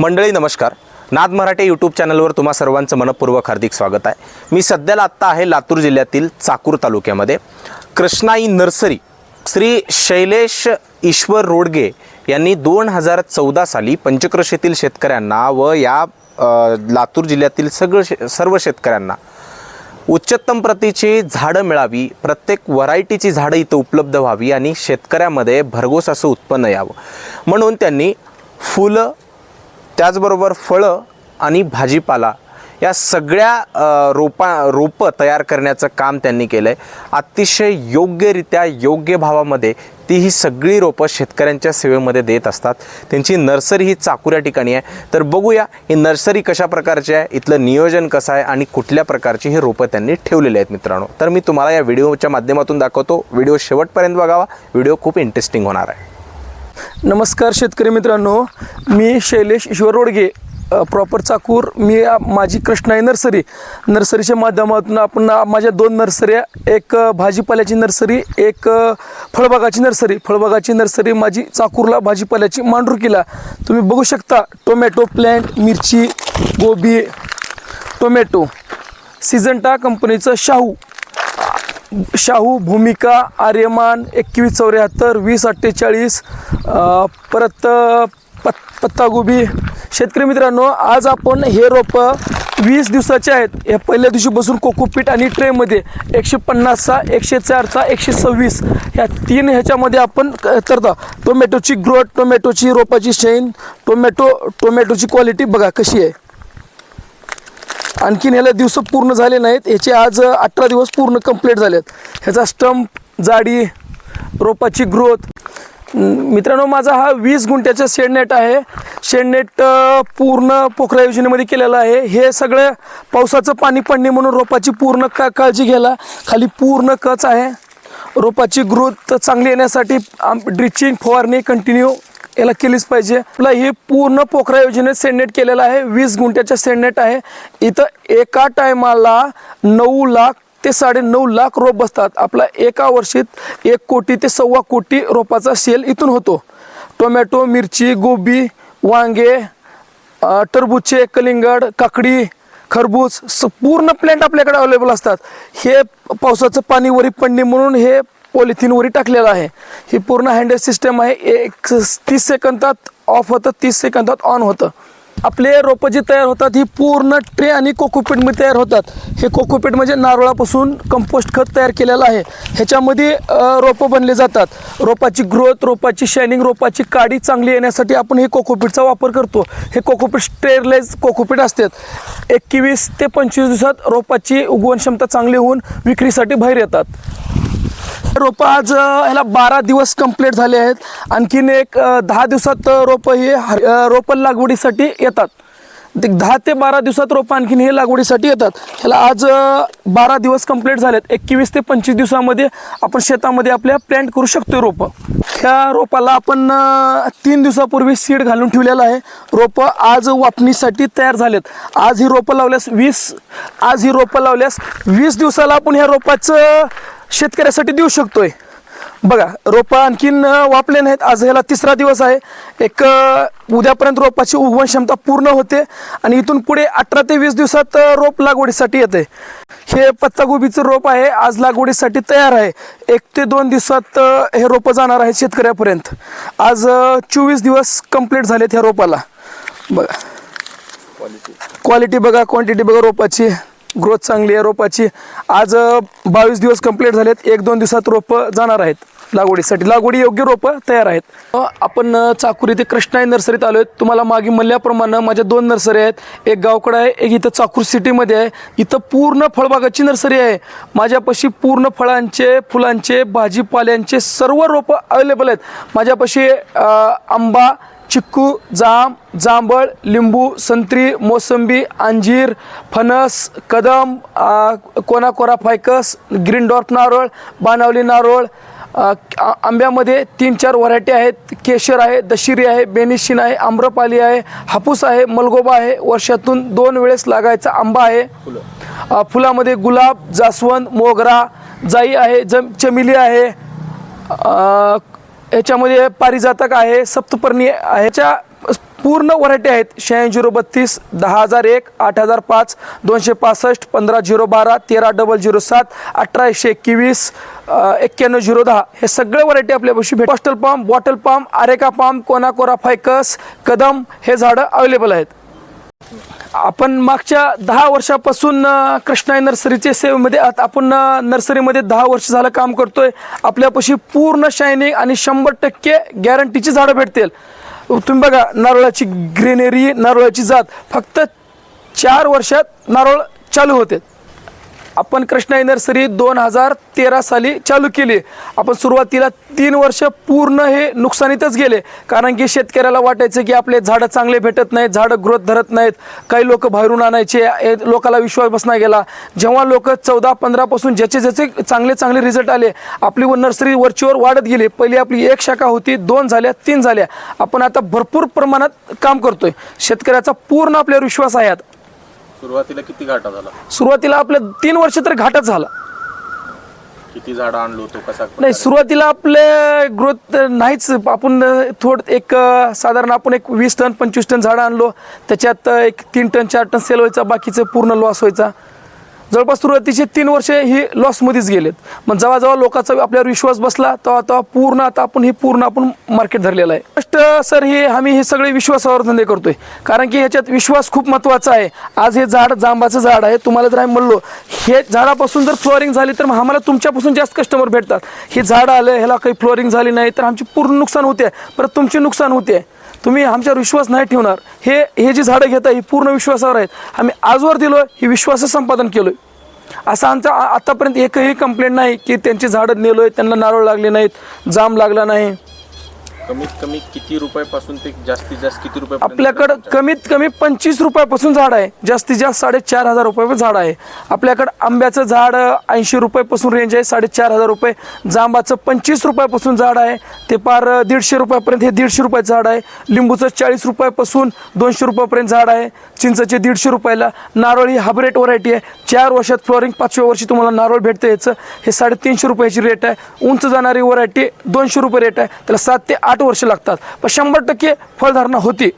मंडळी नमस्कार. नाद मराठे यूट्यूब चॅनलवर तुम्हा सर्वांचं मनपूर्वक हार्दिक स्वागत आहे. मी सध्याला आत्ता आहे लातूर जिल्ह्यातील चाकूर तालुक्यामध्ये. कृष्णाई नर्सरी श्री शैलेश ईश्वर रोडगे यांनी दोन हजार चौदा साली पंचक्रोशीतील शेतकऱ्यांना व या लातूर जिल्ह्यातील सगळं शे सर्व शेतकऱ्यांना उच्चतम प्रतीची झाडं मिळावी प्रत्येक व्हरायटीची झाडं इथं उपलब्ध व्हावी आणि शेतकऱ्यामध्ये भरघोस असं उत्पन्न यावं. म्हणून त्यांनी फुलं त्याचबरोबर फळं आणि भाजीपाला या सगळ्या रोपा रोपं तयार करण्याचं काम त्यांनी केलं आहे अतिशय योग्यरित्या योग्य भावामध्ये ती ही सगळी रोपं शेतकऱ्यांच्या सेवेमध्ये देत असतात. त्यांची नर्सरी ही चाकूर या ठिकाणी आहे. तर बघूया ही नर्सरी कशा प्रकारची आहे इथलं नियोजन कसं आहे आणि कुठल्या प्रकारची ही रोपं त्यांनी ठेवलेली आहेत मित्रांनो. तर मी तुम्हाला या व्हिडिओच्या माध्यमातून दाखवतो. व्हिडिओ शेवटपर्यंत बघावा. व्हिडिओ खूप इंटरेस्टिंग होणार आहे. नमस्कार शेतकरी मित्रांनो मी शैलेश ईश्वर रोडगे प्रॉपर चाकूर. मी माझी कृष्णाई नर्सरी. नर्सरीच्या माध्यमातून आपण माझ्या दोन नर्सऱ्या एक भाजीपाल्याची नर्सरी एक फळबागाची नर्सरी. फळबागाची नर्सरी माझी चाकूरला भाजीपाल्याची मांडुरकीला तुम्ही बघू शकता टोमॅटो प्लॅन्ट मिरची गोबी टोमॅटो. सिजंटा कंपनीचं शाहू. शाहू भूमिका आर्यमान एकवीस चौऱ्याहत्तर वीस अठ्ठेचाळीस परत पत् पत पत्तागोबी. शेतकरी मित्रांनो आज आपण हे रोपं वीस दिवसाचे आहेत. या पहिल्या दिवशी बसून कोकोपीट आणि ट्रेमध्ये एकशे पन्नासचा एकशे चारचा एकशे सव्वीस ह्या तीन ह्याच्यामध्ये आपण क- करतो. टोमॅटोची ग्रोथ टोमॅटोची रोपाची शेण टोमॅटो टोमॅटोची क्वालिटी बघा कशी आहे. आणखीन ह्याला दिवस पूर्ण झाले नाहीत. याचे आज अठरा दिवस पूर्ण कंप्लीट झालेत. ह्याचा स्टंप जाडी रोपाची ग्रोथ मित्रांनो माझा हा वीस गुंठ्याचा शेडनेट आहे. शेडनेट पूर्ण पोखरा योजनेमध्ये केलेला आहे. हे सगळं पावसाचं पाणी पडणे म्हणून रोपाची पूर्ण का काळजी घ्यायला खाली पूर्ण कच आहे. रोपाची ग्रोथ चांगली येण्यासाठी ड्रिचिंग फवारणी कंटिन्यू याला केलीच पाहिजे. आपला हे पूर्ण पोखरा योजनेत सेंडनेट केलेलं आहे. वीस गुंठ्याच्या सेंडनेट आहे. इथं एका टायमाला नऊ लाख ते साडे नऊ लाख रोप बसतात. आपला एका वर्षीत एक कोटी ते सव्वा कोटी रोपाचा सेल इथून होतो. टोमॅटो मिरची गोबी वांगे टरबूजचे कलिंगड काकडी खरबूज स पूर्ण प्लॅन्ट आपल्याकडे अवेलेबल असतात. हे पावसाचं पाणी वरी पडणे म्हणून हे पॉलिथिनवरी टाकलेला टाकलेलं आहे. ही पूर्ण हँडल सिस्टम आहे. एक तीस सेकंदात ऑफ होतं तीस सेकंदात ऑन होतं. आपले रोपं जी तयार होतात ही पूर्ण ट्रे आणि कोकोपीटमध्ये तयार होतात. हे कोकोपीट म्हणजे नारळापासून कंपोस्ट खत तयार केलेलं आहे. ह्याच्यामध्ये रोपं बनले जातात. रोपाची ग्रोथ रोपाची शायनिंग रोपाची काडी चांगली येण्यासाठी आपण हे कोकोपीटचा वापर करतो. हे कोकोपीट स्टेरलाइज कोकोपीट असतात. एकवीस ते पंचवीस दिवसात रोपाची उगवण क्षमता चांगली होऊन विक्रीसाठी बाहेर येतात. रोपं आज ह्याला बारा दिवस कंप्लीट झाले आहेत. आणखीन एक दहा दिवसात रोपं हे रोपं लागवडीसाठी येतात. ते दहा ते बारा दिवसात रोपं आणखीन हे लागवडीसाठी येतात. ह्याला आज बारा दिवस कंप्लीट झालेत. एकवीस ते पंचवीस दिवसामध्ये आपण शेतामध्ये आपल्या प्लॅन्ट करू शकतो रोपं. ह्या रोपाला आपण तीन दिवसापूर्वी सीड घालून ठेवलेलं आहे. रोपं आज वापणीसाठी तयार झालेत. आज ही रोपं लावल्यास वीस आज ही रोपं लावल्यास वीस दिवसाला आपण ह्या रोपाचं शेतकऱ्यासाठी देऊ शकतोय. बघा रोपं आणखीन वापले नाहीत. आज ह्याला तिसरा दिवस आहे. एक उद्यापर्यंत रोपाची उगवण क्षमता पूर्ण होते आणि इथून पुढे अठरा ते वीस दिवसात रोप लागवडीसाठी येते. हे पत्तागोबीचं रोप आहे. आज लागवडीसाठी तयार आहे. एक ते दोन दिवसात हे रोपं जाणार आहे शेतकऱ्यापर्यंत. आज चोवीस दिवस कंप्लीट झालेत ह्या रोपाला. बघा. क्वालिटी बघा क्वांटिटी बघा रोपाची. ग्रोथ चांगली आहे रोपाची. आज बावीस दिवस कंप्लीट झालेत. एक दोन दिवसात रोपं जाणार आहेत. लागवडीसाठी. लागवडी योग्य रोपं तयार आहेत. आपण चाकूर इथे कृष्णाई नर्सरीत आलो आहेत तुम्हाला मागे म्हणल्याप्रमाणे माझ्या दोन नर्सरी आहेत. एक गावकडं आहे एक इथं चाकूर सिटीमध्ये आहे. इथं पूर्ण फळबागाची नर्सरी आहे. माझ्यापाशी पूर्ण फळांचे फुलांचे भाजीपाल्यांचे सर्व रोपं अवेलेबल आहेत. माझ्यापाशी आंबा चिक्कू जाम जांभळ लिंबू संत्री मोसंबी अंजीर फणस कदम कोणाकोरा कोनाकोरा फायकस ग्रीन डॉर्फ नारळ बाणावली नारळ आंब्यामध्ये तीन चार व्हरायटी आहेत. केशर आहे दशिरी आहे बेनिशिन आहे आम्रपाली आहे हापूस आहे मलगोबा आहे. वर्षातून दोन वेळेस लागायचा आंबा आहे. फुलामध्ये गुलाब जास्वंद मोगरा जाई आहे जम चमेली आहे. याच्यामध्ये पारिजातक आहे सप्तपर्णी आहे. ह्याच्या पूर्ण व्हरायटी आहेत. शहाऐंशी झिरो बत्तीस दहा हजार एक आठ हजार पाच दोनशे पासष्ट पंधरा झिरो बारा तेरा डबल झिरो सात अठरा एकशे एकवीस एक्क्याण्णव झिरो दहा. हे सगळे व्हरायटी आपल्यापाशी भेट पॉस्टल palm bottle palm areca palm कोनाकोरा ficus कदम हे झाडं अवेलेबल आहेत. आपण मागच्या दहा वर्षापासून कृष्णाई नर्सरीचे सेवेमध्ये आपण नर्सरीमध्ये दहा वर्ष झालं काम करतोय. आपल्यापाशी पूर्ण शायनिंग आणि शंभर टक्के गॅरंटीची झाडं भेटतील. तुम्ही बघा नारळाची ग्रेनेरी नारळाची जात फक्त चार वर्षात नारळ चालू होते. आपण कृष्णाई नर्सरी दोन हजार तेरा साली चालू केली. आपण सुरुवातीला तीन वर्ष पूर्ण हे नुकसानीतच गेले. कारण की शेतकऱ्याला वाटायचं की आपले झाडं चांगले भेटत नाहीत झाडं ग्रोथ धरत नाहीत. काही लोक बाहेरून आणायचे लोकाला विश्वास बसना गेला. जेव्हा लोक चौदा पंधरापासून ज्याचे ज्याचे चांगले चांगले रिझल्ट आले आपली व नर्सरी वरचीवर वाढत गेली. पहिली आपली एक शाखा होती दोन झाल्या तीन झाल्या. आपण आता भरपूर प्रमाणात काम करतोय. शेतकऱ्याचा पूर्ण आपल्यावर विश्वास आहे सुरुवातीला किती घाटा झाला? सुरुवातीला आपल्या तीन वर्ष तर घाटच झाला. किती झाडं आणलो होतो? कसा नाही सुरुवातीला आपले ग्रोथ नाहीच. आपण थोडं एक अं, साधारण आपण एक वीस टन पंचवीस टन झाडं आणलो. त्याच्यात एक तीन टन चार टन सेल व्हायचा. बाकीचं पूर्ण लॉस व्हायचा. जवळपास सुरुवातीचे तीन वर्ष ही लॉसमध्येच गेलेत. मग जेव्हा जेव्हा लोकांचा आपल्यावर विश्वास बसला तेव्हा तेव्हा पूर्ण आता आपण हे पूर्ण आपण मार्केट धरलेलं आहे. फर्स्ट सर हे आम्ही हे सगळे विश्वासावर धंदे करतोय. कारण की ह्याच्यात विश्वास खूप महत्त्वाचा आहे. आज हे झाड जांबाचं झाड आहे. तुम्हाला जर आम्ही म्हणलो हे झाडापासून जर फ्लोअरिंग झाली तर मग आम्हाला तुमच्यापासून जास्त कस्टमर भेटतात. हे झाड आलं ह्याला काही फ्लोअरिंग झाली नाही तर आमची पूर्ण नुकसान होते. परत तुमचे नुकसान होते. तुम्ही आमच्यावर विश्वास नाही ठेवणार. हे हे जी झाडं घेता ही पूर्ण विश्वासावर आहेत. आम्ही आजवर दिलो ही विश्वास संपादन केलो असं आमचा आतापर्यंत एकही कंप्लेंट नाही की त्यांची झाडं नेलो आहे त्यांना नारळ लागले नाहीत जाम लागला नाही. कमीत कमी किती रुपयापासून ते जास्तीत जास्त किती रुपये आपल्याकडं कमीत कमी पंचवीस रुपयापासून झाड आहे. जास्तीत जास्त साडेचार हजार रुपये झाड आहे. आपल्याकडं आंब्याचं झाड ऐंशी रुपयापासून रेंज आहे साडेचार हजार रुपये. जांबाचं पंचवीस रुपयापासून झाड आहे. ते पार दीडशे रुपयापर्यंत हे दीडशे रुपयाचं झाड आहे. लिंबूचं चाळीस रुपयापासून दोनशे रुपयापर्यंत झाड आहे. चिंचचे दीडशे रुपयाला नारळ ही हायब्रेट व्हरायटी आहे. चार वर्षात फ्लोरिंग पाचव्या वर्षी तुम्हाला नारळ भेटतं याचं. हे साडेतीनशे रुपयाची रेट आहे. उंच जाणारी व्हरायटी दोनशे रुपये रेट आहे. त्याला सात ते आठ वर्ष लागतात. पण शंभर टक्के फळधारणा होती.